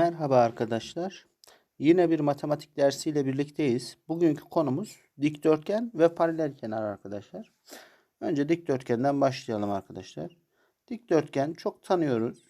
Merhaba arkadaşlar. Yine bir matematik dersiyle birlikteyiz. Bugünkü konumuz dikdörtgen ve paralel kenar arkadaşlar. Önce dikdörtgenden başlayalım arkadaşlar. Dikdörtgen çok tanıyoruz.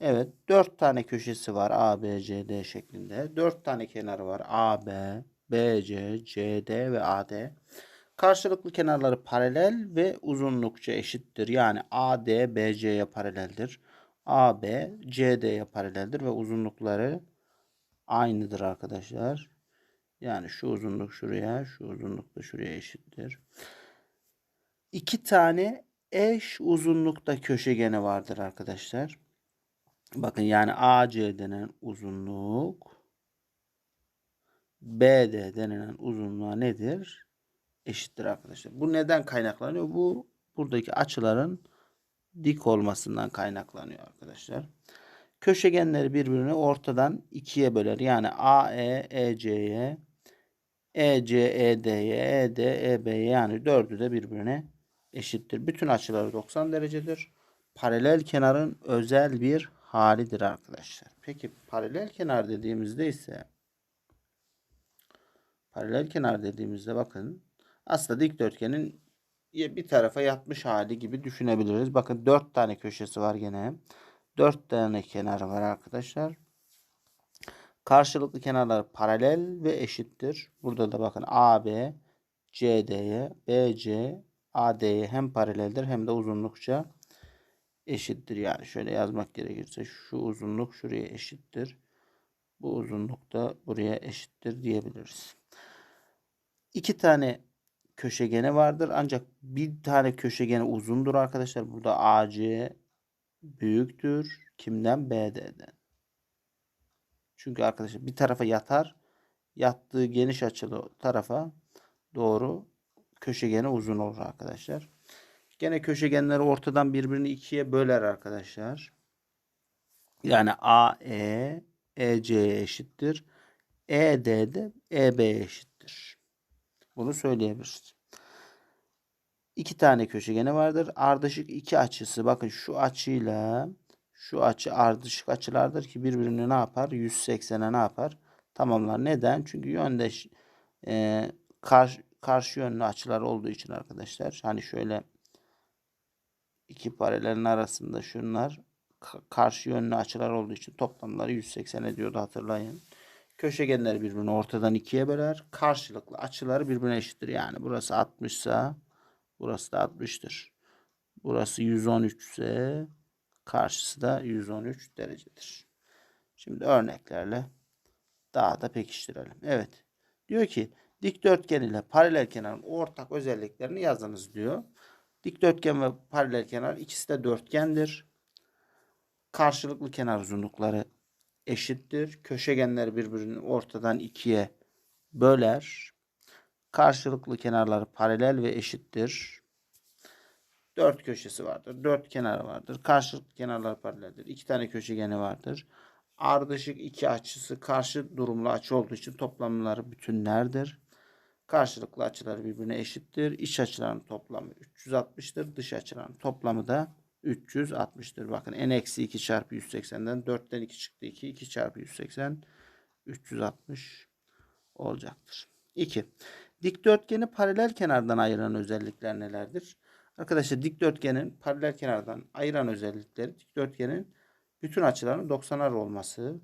Evet, 4 tane köşesi var A, B, C, D şeklinde. 4 tane kenarı var A, B, B, C, C, D ve A, D. Karşılıklı kenarları paralel ve uzunlukça eşittir. Yani AD BC'ye paraleldir. AB CD'ye paraleldir ve uzunlukları aynıdır arkadaşlar. Yani şu uzunluk şuraya, şu uzunluk da şuraya eşittir. İki tane eş uzunlukta köşegeni vardır arkadaşlar. Bakın yani AC denen uzunluk BD denilen uzunluğa nedir? Eşittir arkadaşlar. Bu neden kaynaklanıyor? Bu buradaki açıların dik olmasından kaynaklanıyor arkadaşlar. Köşegenleri birbirini ortadan ikiye böler. Yani AE, EC'ye, EC, ED'ye, ED, EB'ye yani dördü de birbirine eşittir. Bütün açıları 90 derecedir. Paralel kenarın özel bir halidir arkadaşlar. Peki paralel kenar dediğimizde ise paralel kenar dediğimizde bakın aslında dikdörtgenin bir tarafa yatmış hali gibi düşünebiliriz. Bakın 4 tane köşesi var gene. 4 tane kenarı var arkadaşlar. Karşılıklı kenarlar paralel ve eşittir. Burada da bakın AB CD'ye, BC AD'ye hem paraleldir hem de uzunlukça eşittir. Yani şöyle yazmak gerekirse şu uzunluk şuraya eşittir. Bu uzunluk da buraya eşittir diyebiliriz. İki tane köşegeni vardır. Ancak bir tane köşegeni uzundur arkadaşlar. Burada AC büyüktür. Kimden? BD'den. Çünkü arkadaşlar bir tarafa yatar. Yattığı geniş açılı tarafa doğru köşegeni uzun olur arkadaşlar. Gene köşegenleri ortadan birbirini ikiye böler arkadaşlar. Yani AE EC'ye eşittir. ED de EB'ye eşittir. Bunu söyleyebiliriz. İki tane köşegeni vardır. Ardışık iki açısı. Bakın şu açıyla şu açı ardışık açılardır ki birbirini ne yapar? 180'e ne yapar? Tamamlar. Neden? Çünkü yöndeş e, karşı, karşı yönlü açılar olduğu için arkadaşlar. Hani şöyle iki paralelin arasında şunlar karşı yönlü açılar olduğu için toplamları 180 ediyordu hatırlayın. Köşegenler birbirini ortadan ikiye böler. Karşılıklı açıları birbirine eşittir. Yani burası 60 ise burası da 60'tır. Burası 113 ise karşısı da 113 derecedir. Şimdi örneklerle daha da pekiştirelim. Evet. Diyor ki dikdörtgen ile paralel kenarın ortak özelliklerini yazınız diyor. Dikdörtgen ve paralel kenar ikisi de dörtgendir. Karşılıklı kenar uzunlukları eşittir. Köşegenler birbirini ortadan ikiye böler. Karşılıklı kenarları paralel ve eşittir. Dört köşesi vardır. Dört kenarı vardır. Karşılıklı kenarlar paraleldir. İki tane köşegeni vardır. Ardışık iki açısı karşı durumlu açı olduğu için toplamları bütünlerdir. Karşılıklı açılar birbirine eşittir. İç açıların toplamı 360'tır. Dış açıların toplamı da 360'tır. Bakın n eksi 2 çarpı 180'den 4'ten 2 çıktı 2. 2 çarpı 180 360 olacaktır. 2. Dikdörtgeni paralel kenardan ayıran özellikler nelerdir? Arkadaşlar dikdörtgenin paralel kenardan ayıran özellikleri dikdörtgenin bütün açılarının 90'ar olması,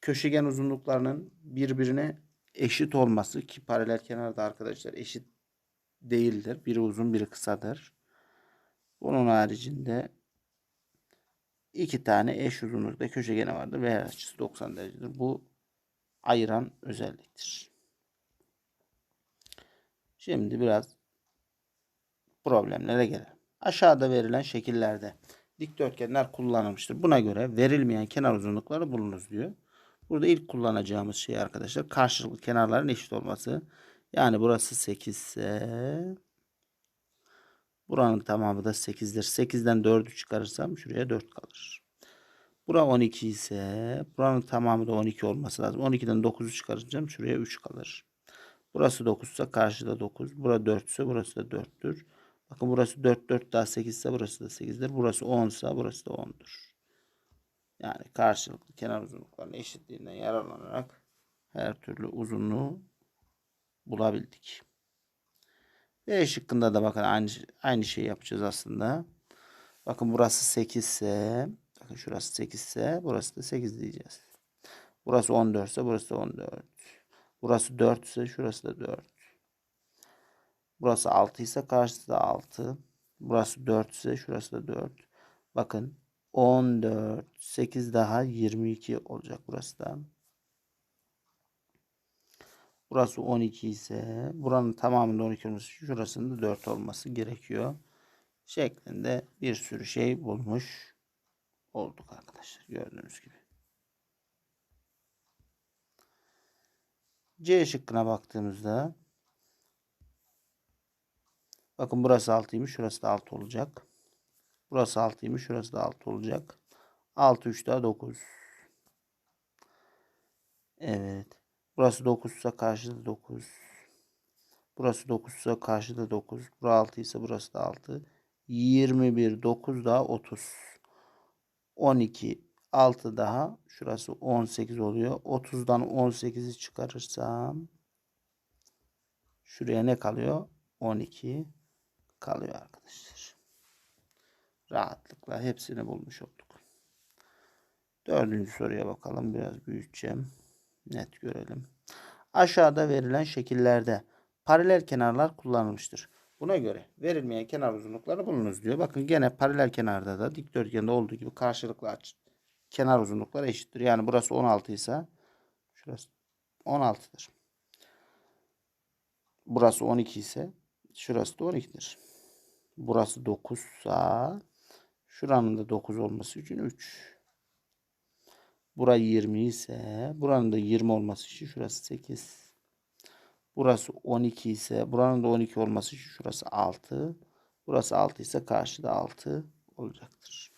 köşegen uzunluklarının birbirine eşit olması ki paralel kenarda arkadaşlar eşit değildir. Biri uzun biri kısadır. Bunun haricinde iki tane eş uzunlukta köşegeni vardır ve her açısı 90 derecedir. Bu ayıran özelliktir. Şimdi biraz problemlere gelelim. Aşağıda verilen şekillerde dikdörtgenler kullanılmıştır. Buna göre verilmeyen kenar uzunlukları bulunuz diyor. Burada ilk kullanacağımız şey arkadaşlar karşılıklı kenarların eşit olması. Yani burası 8 ise buranın tamamı da 8'dir. 8'den 4'ü çıkarırsam şuraya 4 kalır. Bura 12 ise buranın tamamı da 12 olması lazım. 12'den 9'u çıkaracağım. Şuraya 3 kalır. Burası 9 ise karşıda 9. Bura 4 ise burası da 4'tür. Bakın burası 4 4 daha 8 ise burası da 8'dir. Burası 10 ise burası da 10'dur. Yani karşılıklı kenar uzunluklarının eşitliğinden yararlanarak her türlü uzunluğu bulabildik. B şıkkında da bakın aynı, aynı şeyi yapacağız aslında. Bakın burası 8 ise bakın şurası 8 ise burası da 8 diyeceğiz. Burası 14 ise burası da 14. Burası 4 ise şurası da 4. Burası 6 ise karşısı da 6. Burası 4 ise şurası da 4. Bakın 14, 8 daha 22 olacak burası da. Burası 12 ise buranın tamamında 12 olması için şurasının da 4 olması gerekiyor. Şeklinde bir sürü şey bulmuş olduk arkadaşlar. Gördüğünüz gibi. C şıkkına baktığımızda bakın burası 6'ymış. Şurası da 6 olacak. Burası 6'ymış. Şurası da 6 olacak. 6 3 daha 9. Evet. Burası 9 ise karşıda 9. Burası 9 ise karşıda 9. Burası 6 ise burası da 6. 21 9 daha 30. 12 6 daha şurası 18 oluyor. 30'dan 18'i çıkarırsam şuraya ne kalıyor? 12 kalıyor arkadaşlar. Rahatlıkla hepsini bulmuş olduk. Dördüncü soruya bakalım. Biraz büyüteceğim. Net görelim. Aşağıda verilen şekillerde paralel kenarlar kullanılmıştır. Buna göre verilmeyen kenar uzunlukları bulunuz diyor. Bakın gene paralel kenarda da dikdörtgende olduğu gibi karşılıklı aç kenar uzunlukları eşittir. Yani burası 16 ise şurası 16'dır. Burası 12 ise şurası da 12'dir. Burası 9 ise şuranın da 9 olması için 3. Burası 20 ise buranın da 20 olması için şurası 8. Burası 12 ise buranın da 12 olması için şurası 6. Burası 6 ise karşıda 6 olacaktır.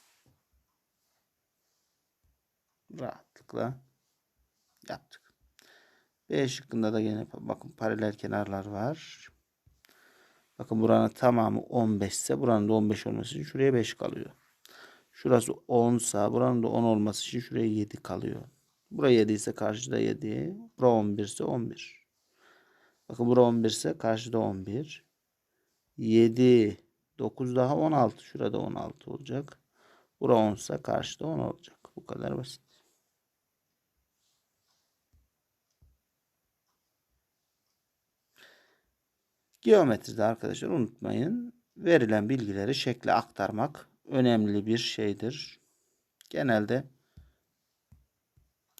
Rahatlıkla yaptık. B şıkkında da yine bakın paralel kenarlar var. Bakın buranın tamamı 15 ise buranın da 15 olması için şuraya 5 kalıyor. Şurası 10 ise buranın da 10 olması için şuraya 7 kalıyor. Buraya 7 ise karşıda 7. Bura 11 ise 11. Bakın bura 11 ise karşıda 11. 7. 9 daha 16. Şurada 16 olacak. Bura 10 ise karşıda 10 olacak. Bu kadar basit. Geometride arkadaşlar unutmayın. Verilen bilgileri şekle aktarmak önemli bir şeydir. Genelde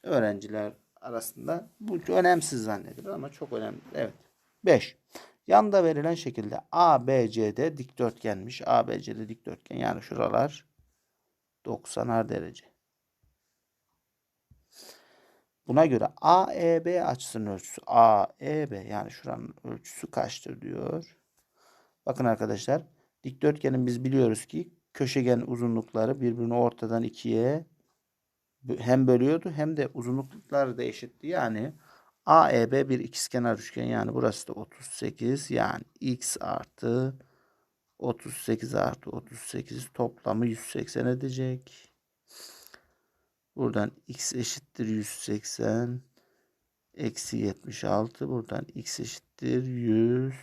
öğrenciler arasında bu önemsiz zannedilir ama çok önemli. Evet. 5. Yanda verilen şekilde ABCD dikdörtgenmiş. ABCD dikdörtgen yani şuralar 90'ar derece. Buna göre AEB açısının ölçüsü AEB yani şuranın ölçüsü kaçtır diyor. Bakın arkadaşlar dikdörtgenin biz biliyoruz ki köşegen uzunlukları birbirini ortadan ikiye hem bölüyordu hem de uzunlukları da eşitti. Yani AEB bir ikizkenar üçgen yani burası da 38 yani x artı 38 artı 38 toplamı 180 edecek. Buradan x eşittir 180 eksi 76 buradan x eşittir 104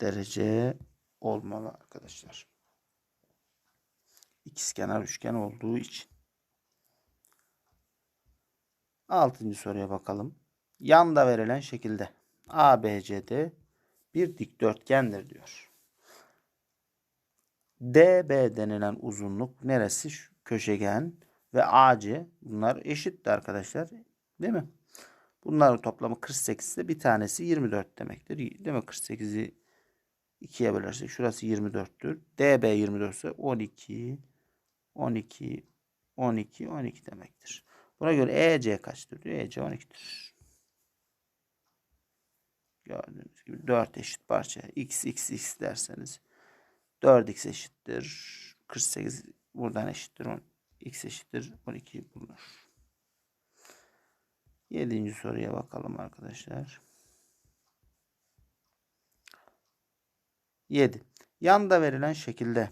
derece olmalı arkadaşlar. İkizkenar üçgen olduğu için. Altıncı soruya bakalım. Yanda verilen şekilde ABCD bir dikdörtgendir diyor. DB denilen uzunluk neresi? Şu köşegen ve AC bunlar eşittir arkadaşlar. Değil mi? Bunların toplamı 48 ise bir tanesi 24 demektir. Değil mi? 48'i 2'ye bölersek şurası 24'tür. DB 24 ise 12 12 12 12 demektir. Buna göre EC kaçtır diyor. EC 12'dir. Gördüğünüz gibi 4 eşit parça. X, X, X derseniz 4X eşittir. 48 buradan eşittir. 10. X eşittir. 12 bulunur. Yedinci soruya bakalım arkadaşlar. 7. Yanda verilen şekilde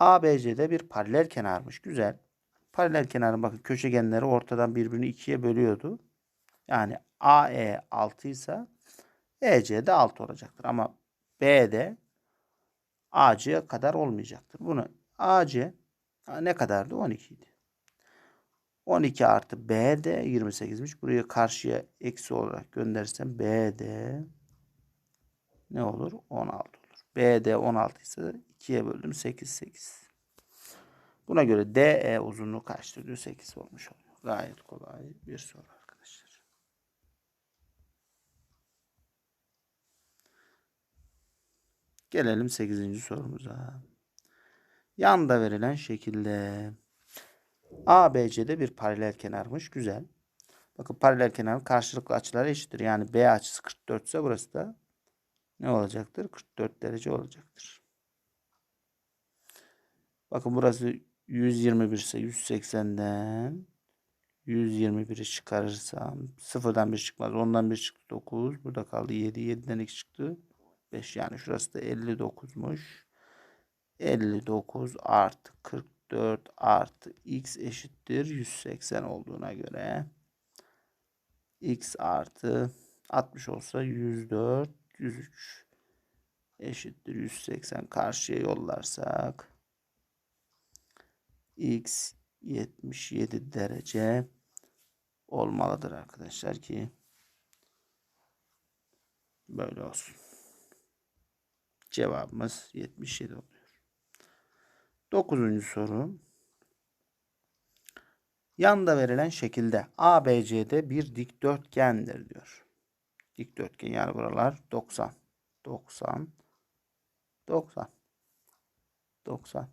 ABC'de bir paralel kenarmış. Güzel. Paralel kenarın bakın köşegenleri ortadan birbirini ikiye bölüyordu. Yani AE 6 ise EC de 6 olacaktır. Ama B'de AC kadar olmayacaktır. Bunu AC ne kadardı? 12 idi. 12 artı B de 28'miş. Buraya karşıya eksi olarak gönderirsem B de ne olur? 16 olur. B de 16 ise 2'ye böldüm 8 8. Buna göre DE uzunluğu kaçtır diyor? 8 olmuş oluyor. Gayet kolay bir soru arkadaşlar. Gelelim 8. sorumuza. Yanda verilen şekilde ABC'de bir paralel kenarmış. Güzel. Bakın paralel kenarın karşılıklı açıları eşittir. Yani B açısı 44 ise burası da ne olacaktır? 44 derece olacaktır. Bakın burası 121 ise 180'den 121'i çıkarırsam sıfırdan bir çıkmaz. Ondan bir çıktı 9. Burada kaldı 7. 7'den 2 çıktı. 5 yani şurası da 59'muş. 59 artı 44 artı x eşittir 180 olduğuna göre x artı 60 olsa 104 103 eşittir 180 karşıya yollarsak x 77 derece olmalıdır arkadaşlar ki böyle olsun. Cevabımız 77 oluyor. Dokuzuncu soru. Yanda verilen şekilde ABC'de bir dikdörtgendir diyor. Dikdörtgen yani buralar 90. 90. 90. 90.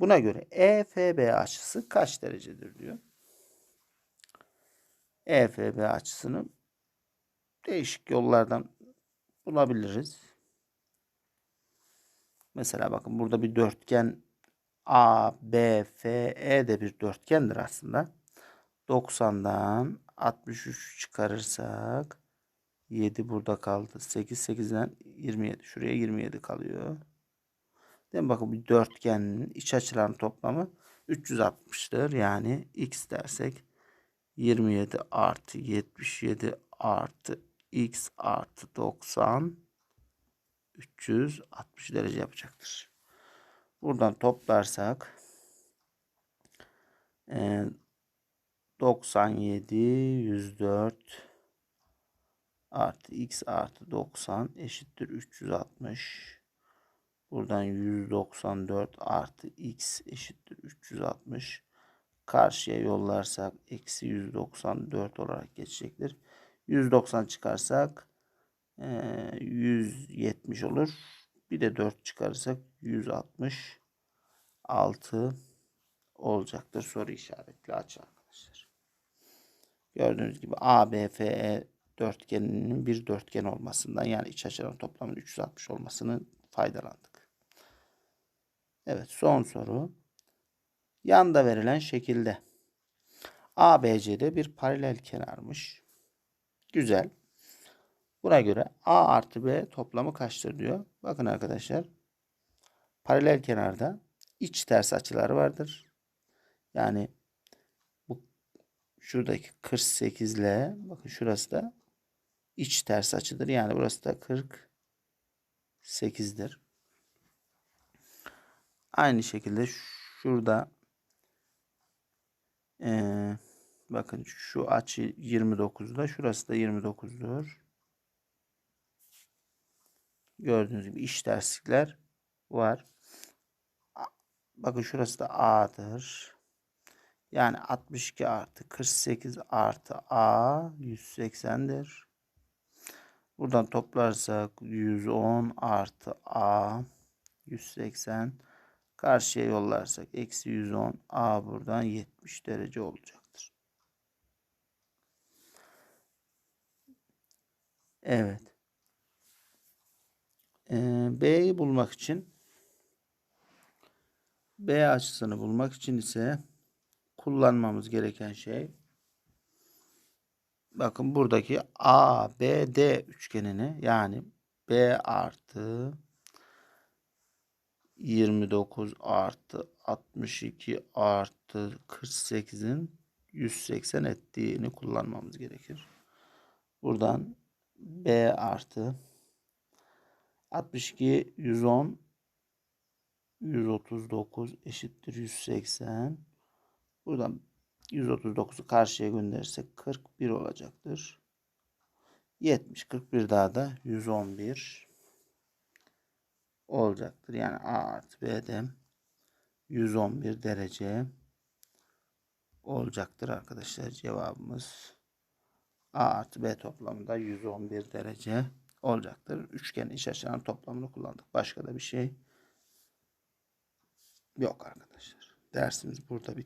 Buna göre EFB açısı kaç derecedir diyor. EFB açısını değişik yollardan bulabiliriz. Mesela bakın burada bir dörtgen A, E de bir dörtgendir aslında. 90'dan 63 çıkarırsak 7 burada kaldı. 8, 8'den 27. Şuraya 27 kalıyor. Değil mi? Bakın bir dörtgenin iç açıların toplamı 360'tır. Yani x dersek 27 artı 77 artı x artı 90 360 derece yapacaktır. Buradan toplarsak 97 104 artı x artı 90 eşittir 360. Buradan 194 artı x eşittir 360. Karşıya yollarsak eksi 194 olarak geçecektir. 190 çıkarsak 170 olur. Bir de 4 çıkarırsak 166 olacaktır. Soru işaretli açı arkadaşlar. Gördüğünüz gibi ABFE dörtgeninin bir dörtgen olmasından yani iç açıların toplamının 360 olmasını faydalandık. Evet son soru. Yanda verilen şekilde ABC'de bir paralel kenarmış. Güzel. Buna göre A artı B toplamı kaçtır diyor. Bakın arkadaşlar. Paralel kenarda iç ters açıları vardır. Yani bu şuradaki 48 ile bakın şurası da iç ters açıdır. Yani burası da 48'dir. Aynı şekilde şurada ee, bakın şu açı 29'da şurası da 29'dur. Gördüğünüz gibi iç terslikler var. Bakın şurası da A'dır. Yani 62 artı 48 artı A 180'dir. Buradan toplarsak 110 artı A 180. Karşıya yollarsak eksi 110 A buradan 70 derece olacaktır. Evet. Ee, B'yi bulmak için B açısını bulmak için ise kullanmamız gereken şey bakın buradaki ABD üçgenini yani B artı 29 artı 62 artı 48'in 180 ettiğini kullanmamız gerekir. Buradan B artı 62 110 139 eşittir 180. Buradan 139'u karşıya gönderirsek 41 olacaktır. 70 41 daha da 111 olacaktır. Yani A artı B'de 111 derece olacaktır arkadaşlar. Cevabımız A artı B toplamında 111 derece olacaktır. Üçgen iç açıların toplamını kullandık. Başka da bir şey yok arkadaşlar. Dersimiz burada bitti.